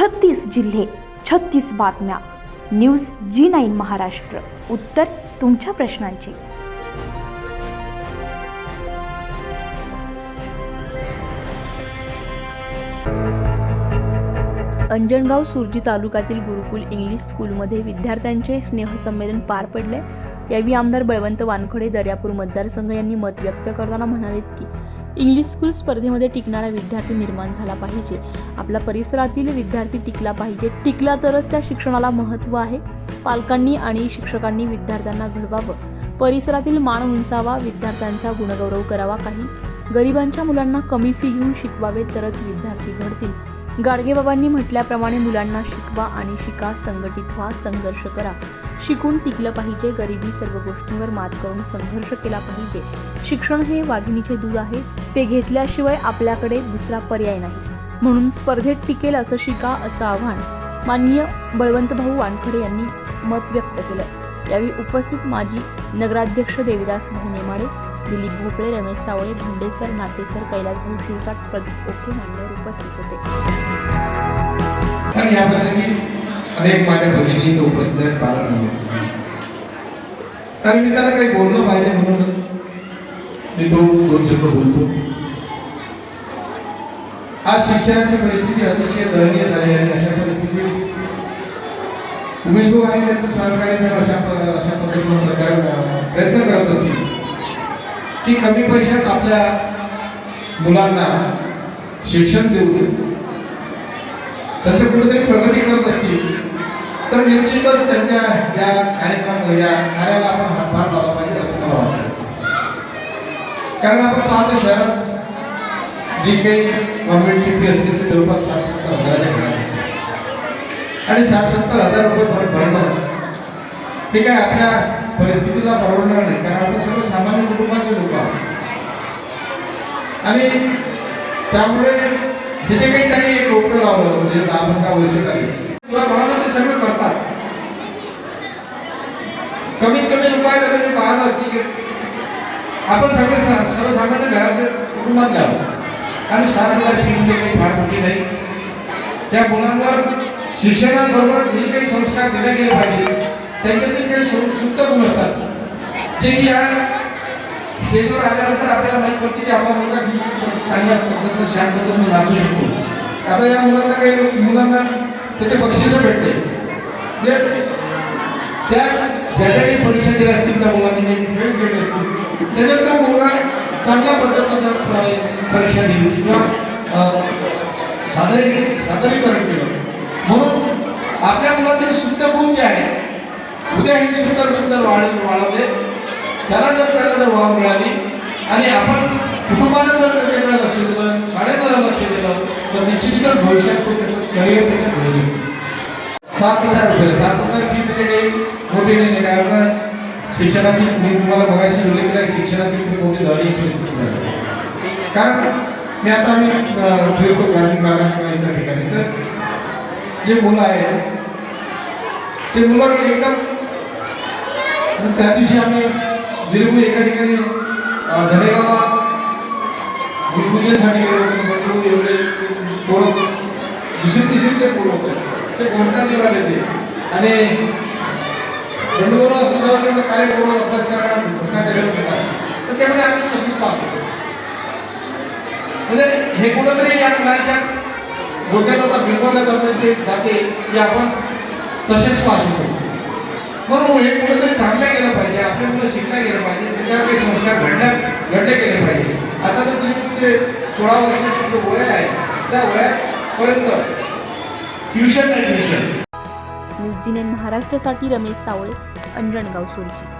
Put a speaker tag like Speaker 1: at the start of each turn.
Speaker 1: छत्तीस जिल्हे छत्तीस बातम्या. News G nine Maharashtra. उत्तर तुमच्या प्रश्नांची. अंजणगाव सुरजी तालुक्यातील गुरुकुल इंग्लिश स्कूलमध्ये विद्यार्थ्यांचे स्नेहसंमेलन पार पडले. यावेळी आमदार बळवंत वानखडे दर्यापूर मतदारसंघ यांनी मत व्यक्त करताना म्हणालेत की इंग्लिश स्कूल स्पर्धेमध्ये टिकणारा विद्यार्थी निर्माण झाला पाहिजे. आपल्या परिसरातील विद्यार्थी टिकला पाहिजे. टिकला तरच त्या शिक्षणाला महत्त्व आहे. पालकांनी आणि शिक्षकांनी विद्यार्थ्यांना घडवावं. परिसरातील मान उंचावा विद्यार्थ्यांचा गुणगौरव करावा. काही गरिबांच्या मुलांना कमी फी घेऊन शिकवावे तरच विद्यार्थी घडतील. गाडगेबाबांनी म्हटल्याप्रमाणे मुलांना शिकवा आणि शिका संघटित व्हा संघर्ष करा. शिकून टिकलं पाहिजे गरिबी सर्व गोष्टींवर मात करून संघर्ष केला पाहिजे. शिक्षण हे वाघिणीचे दूध आहे. ते घेतल्याशिवाय आपल्याकडे दुसरा पर्याय नाही. म्हणून स्पर्धेत टिकेल असं शिका असं आव्हान माननीय बळवंतभाऊ वानखडे यांनी मत व्यक्त केलं. यावेळी उपस्थित माजी नगराध्यक्ष देविदास भाऊ नेमाडे दिलीप भोपळे रमेश सावळे भोंडेसर नाटेसर कैलास भाऊ शिरसाट प्रदीप ओके मान्यवर उपस्थित होते.
Speaker 2: या प्रसंगी अनेक माझ्या भगिनी इथं उपस्थित आहेत कारण आहे. कारण मी त्याला काही बोललं पाहिजे म्हणून. मी तो दोन शब्द बोलतो. आज शिक्षणाची परिस्थिती अतिशय दयनीय झाली आहे आणि अशा परिस्थितीत उमेदवार आणि त्यांचं सहकारी जर अशा अशा पद्धतीने प्रचार- प्रयत्न करत असतील. की कमी पैशात आपल्या मुलांना शिक्षण देऊ. त्यांचं कुठेतरी प्रगती करत असतील. तर निश्चितच त्यांच्या या कार्यक्रम या कार्याला आपण हातभार लावला पाहिजे असं मला वाटतं. कारण आपण पाहतो शहरात जी काही गव्हर्नमेंटची फी असते ती जवळपास साठ सत्तर हजाराच्या घरात असते. आणि साठ सत्तर हजार रुपये भर भरणं हे काय आपल्या परिस्थितीला परवडणार नाही कारण आपण सगळं सामान्य कुटुंबाचे लोक आहोत. आणि त्यामुळे तिथे काही त्यांनी एक रोपडं लावलं म्हणजे दहा पंधरा वर्ष काही तुला कोणाला ते सगळं करतात. कमीत कमी उपाय आहेत पाहायला होती की आपण सगळे सर्वसामान्य घरातले कुटुंबात आहोत. आणि सात हजार फी म्हणजे काही फार मोठी नाही. त्या मुलांवर शिक्षणाबरोबरच हे काही संस्कार दिले गेले पाहिजे त्यांच्यातील काही सुप्त गुण असतात. जे की या स्टेजवर आल्यानंतर आपल्याला माहीत पडते की आपला मुलगा किती चांगल्या पद्धतीनं शांत पद्धतीने नाचू शकतो. आता या मुलांना काही मुलांना त्याचे बक्षीस भेटते म्हणजे त्या ज्या ज्या काही परीक्षा दिल्या असतील त्या मुलांनी काही खेळ खेळले असतील त्याच्यात त्या मुलगा चांगल्या पद्धतीनं परीक्षा दिली किंवा सादरी सादरीकरण सादरीकरण केलं. म्हणून आपल्या मुलातील शुद्ध गुण जे आहे उद्या हे सुंदर गुण जर वाढ वाढवले त्याला जर त्याला जर वाव मिळाली आणि आपण कुटुंबानं जर त्याच्याकडे लक्ष दिलं शाळेत जर लक्ष दिलं तर निश्चितच भविष्यात तो त्याचं करिअर त्याच्यात घडू शकतो. सात हजार रुपये सात हजार फी म्हणजे काही मोठी नाही कारण आता शिक्षणाची मी तुम्हाला बघायची उल्लेख केला आहे, शिक्षणाची खूप मोठी झाली परिस्थिती झाली. कारण मी आता मी फिरतो ग्रामीण भागात किंवा इतर ठिकाणी. तर जे मुलं आहेत ते मुलं एकदम त्या दिवशी आम्ही दिलबू एका ठिकाणी धनेगावला भूमिपूजनसाठी गेलो होतो एवढे पोरं दुसरी तिसरीचे पोरं होते? ते घोषणा देऊन आले ते आणि बंडूवर असं सहकार्य काय पोरं अभ्यास करणार घोषणा करायला देतात तर त्यामुळे आम्ही तसंच पास होतो. म्हणजे हे कुठंतरी या मुलांच्या डोक्यात आता बिलवलं जातात ते जाते की आपण तसेच पास होतो. म्हणून हे कुठंतरी थांबल्या गेलं पाहिजे आपल्या मुलं शिकल्या गेलं पाहिजे त्याच्यावर काही संस्कार घडल्या घडले गेले पाहिजे. ते सोळा वर्षाचे जे वय आहे त्या वयापर्यंत ट्युशन ॲडमिशन.
Speaker 1: न्यूज महाराष्ट्रासाठी रमेश सावळे अंजणगाव सुरजी.